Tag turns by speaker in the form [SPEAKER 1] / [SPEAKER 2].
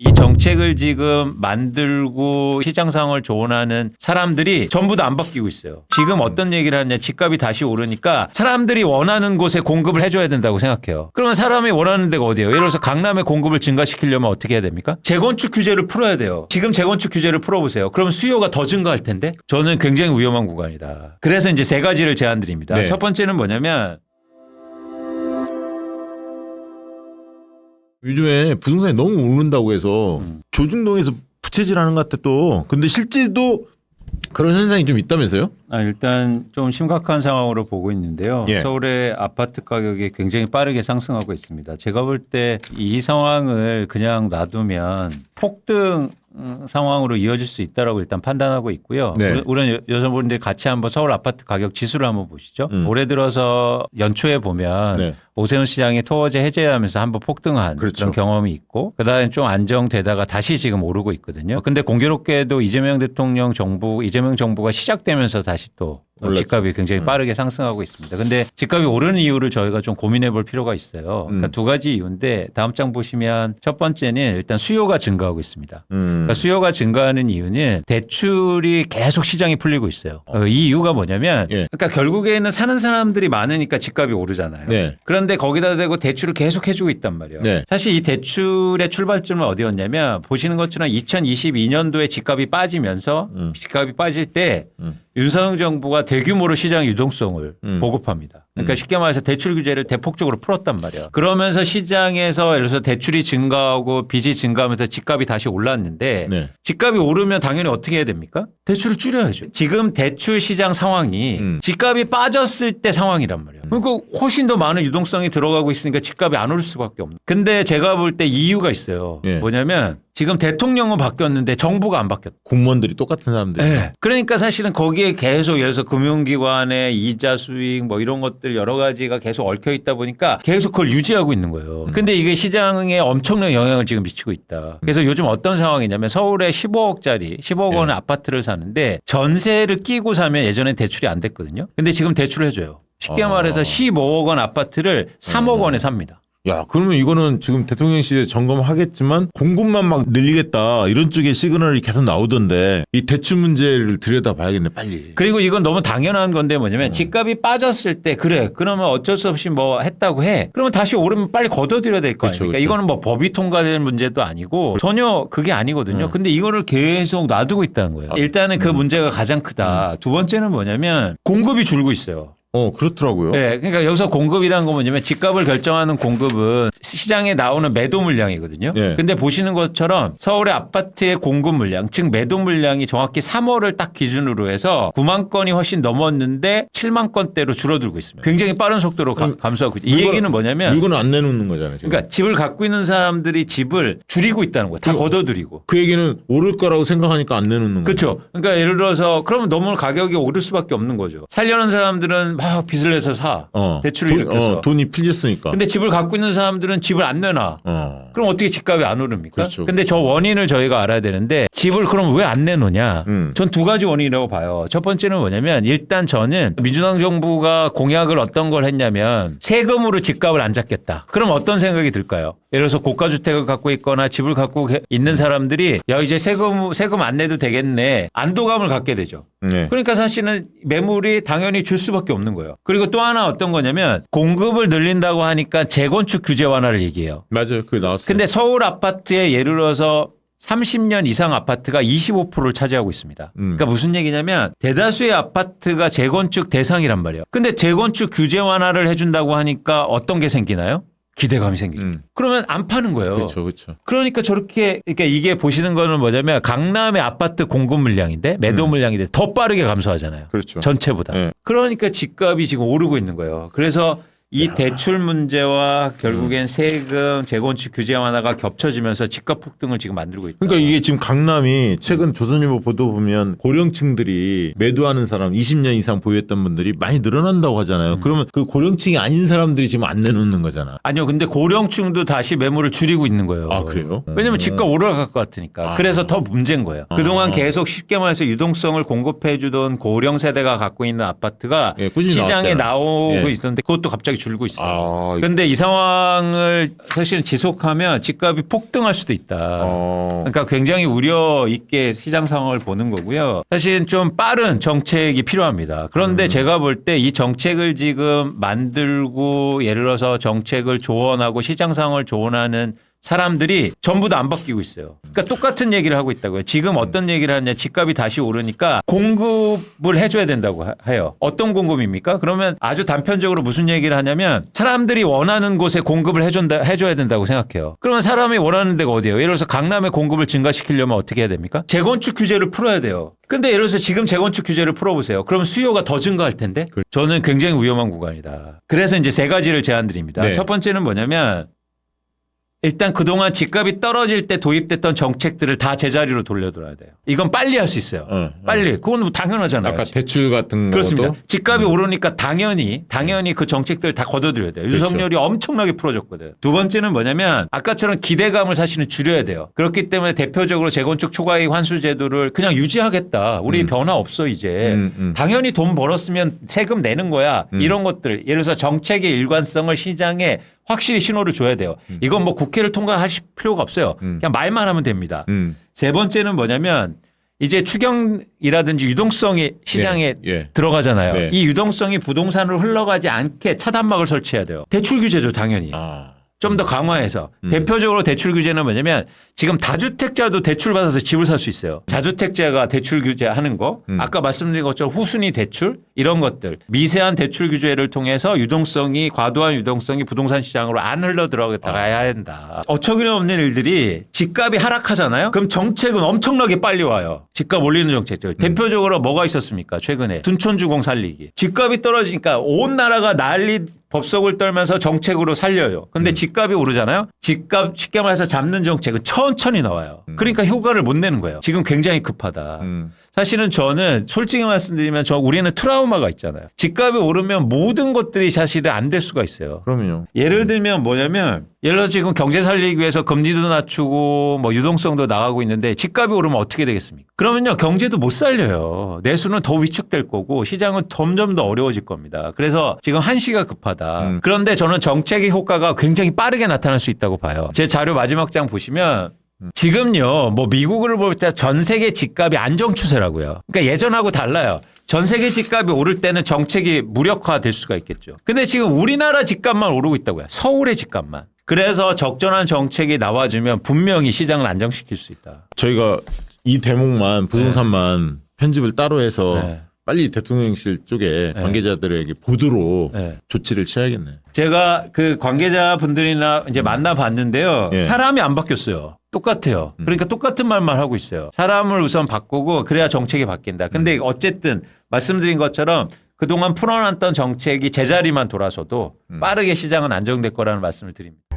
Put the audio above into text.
[SPEAKER 1] 이 정책을 지금 만들고 시장 상황을 조언하는 사람들이 전부 다 안 바뀌고 있어요. 지금 어떤 얘기를 하냐. 집값이 다시 오르니까 사람들이 원하는 곳에 공급을 해줘야 된다고 생각해요. 그러면 사람이 원하는 데가 어디예요? 예를 들어서 강남의 공급을 증가시키려면 어떻게 해야 됩니까? 재건축 규제를 풀어야 돼요. 지금 재건축 규제를 풀어보세요. 그럼 수요가 더 증가할 텐데? 저는 굉장히 위험한 구간이다. 그래서 이제 세 가지를 제안드립니다.
[SPEAKER 2] 네.
[SPEAKER 1] 첫 번째는 뭐냐면
[SPEAKER 2] 요즘에 부동산이 너무 오른다고 해서
[SPEAKER 1] 음.
[SPEAKER 2] 조중동에서 부채질하는 것 같아 또. 근데 실제도 그런 현상이 좀 있다면서요?
[SPEAKER 1] 아, 일단 좀 심각한 상황으로 보고 있는데요.
[SPEAKER 2] 예.
[SPEAKER 1] 서울의 아파트 가격이 굉장히 빠르게 상승하고 있습니다. 제가 볼 때 이 상황을 그냥 놔두면 폭등 음, 상황으로 이어질 수 있다라고 일단 판단하고 있고요.
[SPEAKER 2] 네.
[SPEAKER 1] 여- 여성분들 같이 한번 서울 아파트 가격 지수를 한번 보시죠.
[SPEAKER 2] 음.
[SPEAKER 1] 올해 들어서 연초에 보면
[SPEAKER 2] 네.
[SPEAKER 1] 오세훈 시장이 토어제 해제하면서 한번 폭등한 그
[SPEAKER 2] 그렇죠.
[SPEAKER 1] 런 경험이 있고 그다음에 좀 안정되다가 다시 지금 오르고 있거든요. 근데 공교롭게도 이재명 대통령 정부 이재명 정부가 시작되면서 다시 또 집값이 굉장히
[SPEAKER 2] 음.
[SPEAKER 1] 빠르게 상승하고 있습니다. 근데 집값이 오르는 이유를 저희가 좀 고민해 볼 필요가 있어요. 그러니까
[SPEAKER 2] 음.
[SPEAKER 1] 두 가지 이유인데 다음 장 보시면 첫 번째는 일단 수요가 증가하고 있습니다.
[SPEAKER 2] 음.
[SPEAKER 1] 그러니까 수요가 증가하는 이유는 대출이 계속 시장이 풀리고 있어요. 어, 이 이유가 뭐냐면
[SPEAKER 2] 예.
[SPEAKER 1] 그러니까 결국에는 사는 사람들이 많으니까 집값이 오르잖아요.
[SPEAKER 2] 네.
[SPEAKER 1] 그런데 거기다 대고 대출을 계속 해주고 있단 말이에요.
[SPEAKER 2] 네.
[SPEAKER 1] 사실 이 대출의 출발점은 어디였냐면 보시는 것처럼 2022년도에 집값이 빠지면서
[SPEAKER 2] 음.
[SPEAKER 1] 집값이 빠질 때
[SPEAKER 2] 음.
[SPEAKER 1] 윤석열 정부가 대규모로 시장 유동성을
[SPEAKER 2] 음.
[SPEAKER 1] 보급합니다. 그러니까
[SPEAKER 2] 음.
[SPEAKER 1] 쉽게 말해서 대출 규제를 대폭적으로 풀었단 말이에요. 그러면서 시장에서 예를 들어서 대출이 증가하고 빚이 증가하면서 집값이 다시 올랐는데
[SPEAKER 2] 네.
[SPEAKER 1] 집값이 오르면 당연히 어떻게 해야 됩니까? 대출을 줄여야죠. 지금 대출 시장 상황이
[SPEAKER 2] 음.
[SPEAKER 1] 집값이 빠졌을 때 상황이란 말이에요. 그러니까 훨씬 더 많은 유동성이 들어가고 있으니까 집값이 안 오를 수밖에 없는. 근데 제가 볼 때 이유가 있어요.
[SPEAKER 2] 예.
[SPEAKER 1] 뭐냐면 지금 대통령은 바뀌었는데 정부가 안 바뀌었다.
[SPEAKER 2] 공무원들이 똑같은 사람들.
[SPEAKER 1] 네. 그러니까 사실은 거기에 계속 예를 들어서 금융기관의 이자 수익 뭐 이런 것들 여러 가지가 계속 얽혀 있다 보니까 계속 그걸 유지하고 있는 거예요. 근데 이게 시장에 엄청난 영향을 지금 미치고 있다. 그래서 요즘 어떤 상황이냐면 서울에 15억짜리 15억 원의 아파트를 사는데 전세를 끼고 사면 예전엔 대출이 안 됐거든요. 근데 지금 대출을 해줘요. 쉽게
[SPEAKER 2] 아.
[SPEAKER 1] 말해서 15억 원 아파트를 3억 원에 삽니다.
[SPEAKER 2] 야, 그러면 이거는 지금 대통령실에 점검하겠지만 공급만 막 늘리겠다 이런 쪽에 시그널이 계속 나오던데 이 대출 문제를 들여다 봐야겠네 빨리.
[SPEAKER 1] 그리고 이건 너무 당연한 건데 뭐냐면 집값이 빠졌을 때 그래 그러면 어쩔 수 없이 뭐 했다고 해. 그러면 다시 오르면 빨리 걷어들여야 될 거
[SPEAKER 2] 그렇죠,
[SPEAKER 1] 아닙니까?
[SPEAKER 2] 그렇죠.
[SPEAKER 1] 이거는 뭐 법이 통과될 문제도 아니고 전혀 그게 아니거든요.
[SPEAKER 2] 네.
[SPEAKER 1] 근데 이거를 계속 놔두고 있다는 거예요. 일단은 그 문제가 가장 크다. 두 번째는 뭐냐면 공급이 줄고 있어요
[SPEAKER 2] 어 그렇더라고요.
[SPEAKER 1] 네, 그러니까 여기서 공급이라는 건 뭐냐면 집값을 결정하는 공급은 시장에 나오는 매도 물량이거든요.
[SPEAKER 2] 네.
[SPEAKER 1] 근데 보시는 것처럼 서울의 아파트의 공급 물량, 즉 매도 물량이 정확히 3월을 딱 기준으로 해서 9만 건이 훨씬 넘었는데 7만 건대로 줄어들고 있습니다. 굉장히 빠른 속도로 가- 감소하고 있죠. 이
[SPEAKER 2] 물건-
[SPEAKER 1] 얘기는 뭐냐면
[SPEAKER 2] 물건을 안 내놓는 거잖아요. 지금.
[SPEAKER 1] 그러니까 집을 갖고 있는 사람들이 집을 줄이고 있다는 거예요. 다 걷어들이고.
[SPEAKER 2] 그 얘기는 오를 거라고 생각하니까 안 내놓는 거예요.
[SPEAKER 1] 그렇죠. 그러니까 예를 들어서 그러면 너무 가격이 오를 수밖에 없는 거죠. 살려는 사람들은 막 빚을 내서 사.
[SPEAKER 2] 어,
[SPEAKER 1] 대출을
[SPEAKER 2] 돈,
[SPEAKER 1] 일으켜서.
[SPEAKER 2] 어, 돈이 풀렸으니까.
[SPEAKER 1] 근데 집을 갖고 있는 사람들은 집을 안 내놔.
[SPEAKER 2] 어.
[SPEAKER 1] 그럼 어떻게 집값이 안 오릅니까?
[SPEAKER 2] 그렇죠.
[SPEAKER 1] 근데 저 원인을 저희가 알아야 되는데 집을 그럼 왜 안 내놓냐?
[SPEAKER 2] 음.
[SPEAKER 1] 전두 가지 원인이라고 봐요. 첫 번째는 뭐냐면 일단 저는 민주당 정부가 공약을 어떤 걸 했냐면 세금으로 집값을 안 잡겠다. 그럼 어떤 생각이 들까요? 예를 들어서 고가 주택을 갖고 있거나 집을 갖고 게- 있는 사람들이 야 이제 세금 세금 안 내도 되겠네. 안도감을 갖게 되죠.
[SPEAKER 2] 네.
[SPEAKER 1] 그러니까 사실은 매물이 당연히 줄 수밖에 없는 거예요. 그리고 또 하나 어떤 거냐면 공급을 늘린다고 하니까 재건축 규제 완화를 얘기해요.
[SPEAKER 2] 맞아요. 그게 나왔어요.
[SPEAKER 1] 근데 서울 아파트에 예를 들어서 30년 이상 아파트가 25%를 차지하고 있습니다.
[SPEAKER 2] 음.
[SPEAKER 1] 그러니까 무슨 얘기냐면 대다수의 아파트가 재건축 대상이란 말이에요. 근데 재건축 규제 완화를 해준다고 하니까 어떤 게 생기나요? 기대감이 생기죠.
[SPEAKER 2] 음.
[SPEAKER 1] 그러면 안 파는 거예요.
[SPEAKER 2] 그렇죠, 그렇죠.
[SPEAKER 1] 그러니까 저렇게 그러니까 이게 보시는 거는 뭐냐면 강남의 아파트 공급 물량인데 매도
[SPEAKER 2] 음.
[SPEAKER 1] 물량인데 더 빠르게 감소하잖아요.
[SPEAKER 2] 그렇죠.
[SPEAKER 1] 전체보다.
[SPEAKER 2] 네.
[SPEAKER 1] 그러니까 집값이 지금 오르고 있는 거예요. 그래서 이 대출 문제와 결국엔 세금, 재건축 규제 완화가 겹쳐지면서 집값 폭등을 지금 만들고 있다.
[SPEAKER 2] 그러니까 이게 지금 강남이 최근 조선일보 보도 보면 고령층들이 매도하는 사람 20년 이상 보유했던 분들이 많이 늘어난다고 하잖아요.
[SPEAKER 1] 음.
[SPEAKER 2] 그러면 그 고령층이 아닌 사람들이 지금 안 내놓는 거잖아.
[SPEAKER 1] 아니요, 근데 고령층도 다시 매물을 줄이고 있는 거예요.
[SPEAKER 2] 아, 그래요?
[SPEAKER 1] 왜냐면 집값 올라갈 것 같으니까.
[SPEAKER 2] 아.
[SPEAKER 1] 그래서 더 문제인 거예요. 그동안
[SPEAKER 2] 아.
[SPEAKER 1] 계속 쉽게 말해서 유동성을 공급해 주던 고령 세대가 갖고 있는 아파트가
[SPEAKER 2] 예, 꾸준히
[SPEAKER 1] 시장에
[SPEAKER 2] 나왔잖아요.
[SPEAKER 1] 나오고
[SPEAKER 2] 예.
[SPEAKER 1] 있었는데 그것도 갑자기 줄고 있어요.
[SPEAKER 2] 아,
[SPEAKER 1] 그런데 이 상황을 사실은 지속하면 집값이 폭등할 수도 있다.
[SPEAKER 2] 어.
[SPEAKER 1] 그러니까 굉장히 우려 있게 시장 상황을 보는 거고요. 사실 좀 빠른 정책이 필요합니다. 그런데
[SPEAKER 2] 음.
[SPEAKER 1] 제가 볼 때 이 정책을 지금 만들고 예를 들어서 정책을 조언하고 시장 상황을 조언하는 사람들이 전부 다 안 바뀌고 있어요. 그러니까 똑같은 얘기를 하고 있다고요. 지금 어떤 얘기를 하냐. 집값이 다시 오르니까 공급을 해줘야 된다고 하- 해요. 어떤 공급입니까? 그러면 아주 단편적으로 무슨 얘기를 하냐면 사람들이 원하는 곳에 공급을 해준다, 해줘야 된다고 생각해요. 그러면 사람이 원하는 데가 어디예요? 예를 들어서 강남의 공급을 증가시키려면 어떻게 해야 됩니까? 재건축 규제를 풀어야 돼요. 근데 예를 들어서 지금 재건축 규제를 풀어보세요. 그럼 수요가 더 증가할 텐데? 저는 굉장히 위험한 구간이다. 그래서 이제 세 가지를 제안 드립니다.
[SPEAKER 2] 네.
[SPEAKER 1] 첫 번째는 뭐냐면 일단 그동안 집값이 떨어질 때 도입됐던 정책들을 다 제자리로 돌려둬야 돼요. 이건 빨리 할 수 있어요.
[SPEAKER 2] 어, 어.
[SPEAKER 1] 빨리. 그건 뭐 당연하잖아요.
[SPEAKER 2] 아까 대출 같은
[SPEAKER 1] 그렇습니다.
[SPEAKER 2] 것도
[SPEAKER 1] 집값이 오르니까 당연히 당연히 그 정책들 다 걷어들여야 돼요. 윤석열이 엄청나게 풀어줬거든. 두 번째는 뭐냐면 아까처럼 기대감을 사실은 줄여야 돼요. 그렇기 때문에 대표적으로 재건축 초과이익 환수 제도를 그냥 유지하겠다. 우리 변화 없어 이제.
[SPEAKER 2] 음, 음.
[SPEAKER 1] 당연히 돈 벌었으면 세금 내는 거야. 이런 것들. 예를 들어서 정책의 일관성을 시장에 확실히 신호를 줘야 돼요. 이건 뭐 국회를 통과하실 필요가 없어요. 그냥 말만 하면 됩니다.
[SPEAKER 2] 음.
[SPEAKER 1] 세 번째는 뭐냐면 이제 추경이라든지 유동성이 시장에
[SPEAKER 2] 예, 예.
[SPEAKER 1] 들어가잖아요.
[SPEAKER 2] 네.
[SPEAKER 1] 이 유동성이 부동산으로 흘러가지 않게 차단막을 설치해야 돼요. 대출 규제죠, 당연히.
[SPEAKER 2] 아.
[SPEAKER 1] 좀 더 강화해서 대표적으로 대출 규제는 뭐냐면 지금 다주택자도 대출 받아서 집을 살 수 있어요. 자주택자가 대출 규제하는 거, 아까 말씀드린 것처럼 후순위 대출 이런 것들 미세한 대출 규제를 통해서 유동성이 과도한 유동성이 부동산 시장으로 안 흘러 들어가야 한다. 어처구니 없는 일들이 집값이 하락하잖아요. 그럼 정책은 엄청나게 빨리 와요. 집값 올리는 정책들. 대표적으로 뭐가 있었습니까? 최근에 둔촌주공 살리기. 집값이 떨어지니까 온 나라가 난리 법석을 떨면서 정책으로 살려요. 근데 집값이 오르잖아요. 집값 쉽게 말해서 잡는 정책은 천천히 나와요. 그러니까 효과를 못 내는 거예요. 지금 굉장히 급하다.
[SPEAKER 2] 음.
[SPEAKER 1] 사실은 저는 솔직히 말씀드리면 저 우리는 트라우마가 있잖아요. 집값이 오르면 모든 것들이 사실은 안 될 수가 있어요.
[SPEAKER 2] 그럼요.
[SPEAKER 1] 예를 들면 뭐냐면 예를 들어서 지금 경제 살리기 위해서 금리도 낮추고 뭐 유동성도 나가고 있는데 집값이 오르면 어떻게 되겠습니까? 그러면요 경제도 못 살려요. 내수는 더 위축될 거고 시장은 점점 더 어려워질 겁니다. 그래서 지금 한시가 급하다.
[SPEAKER 2] 음.
[SPEAKER 1] 그런데 저는 정책의 효과가 굉장히 빠르게 나타날 수 있다고 봐요. 제 자료 마지막 장 보시면 지금요, 뭐 미국을 볼 때 전 세계 집값이 안정 추세라고요. 그러니까 예전하고 달라요. 전 세계 집값이 오를 때는 정책이 무력화 될 수가 있겠죠. 근데 지금 우리나라 집값만 오르고 있다고요. 서울의 집값만. 그래서 적절한 정책이 나와주면 분명히 시장을 안정시킬 수 있다.
[SPEAKER 2] 저희가 이 대목만 부동산만 편집을 따로 해서
[SPEAKER 1] 네.
[SPEAKER 2] 빨리 대통령실 쪽에 관계자들에게 보도록
[SPEAKER 1] 네.
[SPEAKER 2] 조치를 취해야겠네.
[SPEAKER 1] 제가 그 관계자분들이나 이제 만나봤는데요.
[SPEAKER 2] 예.
[SPEAKER 1] 사람이 안 바뀌었어요. 똑같아요. 그러니까 똑같은 말만 하고 있어요. 사람을 우선 바꾸고 그래야 정책이 바뀐다. 근데 어쨌든 말씀드린 것처럼 그동안 풀어놨던 정책이 제자리만 돌아서도 빠르게 시장은 안정될 거라는 말씀을 드립니다.